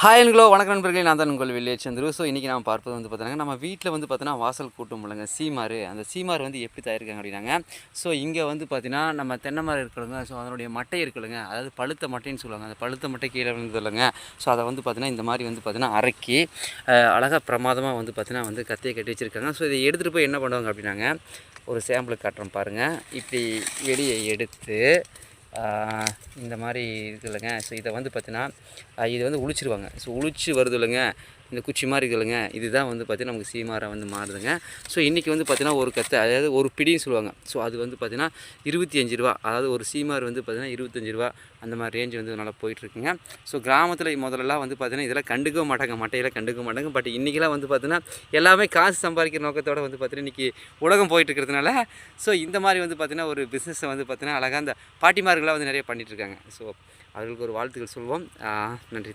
Hi என்களோ வணக்கம் நண்பர்களே. நான் தான் உங்கள் வில்லேஜ் ஸோ இன்றைக்கி நம்ம பார்ப்பது வந்து பார்த்தீங்கன்னா நம்ம வீட்டில் வந்து பார்த்தோன்னா வாசல் கூட்டம் இல்லைங்க. சீமார். அந்த சீமார் வந்து எப்படி தயாரிக்காங்க அப்படின்னாங்க. ஸோ இங்கே வந்து பார்த்தீங்கன்னா நம்ம தென்னை மரம் இருக்கிறவங்க ஸோ அதனுடைய மட்டை இருக்குல்லங்க அதாவது பழுத்த மட்டைன்னு சொல்லுவாங்க. அந்த பழுத்த மட்டை கீழே விழுந்தது இல்லைங்க. ஸோ அதை வந்து பார்த்தீங்கன்னா இந்த மாதிரி வந்து பார்த்தீங்கன்னா அரைக்கி அழகாக பிரமாதமாக வந்து பார்த்தீங்கன்னா வந்து கத்தியை கட்டி வச்சுருக்காங்க. ஸோ இதை எடுத்துகிட்டு போய் என்ன பண்ணுவாங்க அப்படின்னாங்க? ஒரு சாம்பிள் காட்டுறோம் பாருங்கள் இப்படி வெளியே எடுத்து இந்த மாதிரி இருக்குது இல்லைங்க ஸோ இதை வந்து பார்த்தீங்கன்னா இதை இது வந்து உளிச்சிருவாங்க ஸோ உளிச்சு வருது இல்லைங்க இந்த குச்சி மாதிரி இருக்குது இல்லைங்க இதுதான் வந்து பார்த்தீங்கன்னா நமக்கு சீமாரை வந்து மாறுதுங்க ஸோ இன்றைக்கி வந்து பார்த்திங்கன்னா ஒரு கத்தை அதாவது ஒரு பிடின்னு சொல்லுவாங்க ஸோ அது வந்து பார்த்தீங்கன்னா இருபத்தி அஞ்சு ரூபா அதாவது ஒரு சீமார் வந்து பார்த்திங்கன்னா இருபத்தஞ்சி ரூபா அந்த மாதிரி ரேஞ்ச் வந்து நல்லா போயிட்டுருக்குங்க ஸோ கிராமத்தில் முதல்லலாம் வந்து பார்த்தீங்கன்னா இதெல்லாம் கண்டுக்க மாட்டாங்க மட்டையெல்லாம் கண்டுக்க மாட்டாங்க பட் இன்றைக்கெல்லாம் வந்து பார்த்திங்கன்னா எல்லாமே காசு சம்பாதிக்கிற நோக்கத்தோடு வந்து பார்த்தீங்கன்னா இன்றைக்கி உலகம் போயிட்டு இருக்கிறதுனால ஸோ இந்த மாதிரி வந்து பார்த்திங்கன்னா ஒரு பிஸ்னஸை வந்து பார்த்திங்கன்னா அழகாக அந்த பாட்டிமார்களாக வந்து நிறைய பண்ணிட்டு இருக்காங்க ஸோ அவர்களுக்கு ஒரு வாழ்த்துக்கள் சொல்வோம். ஆஹ் நன்றி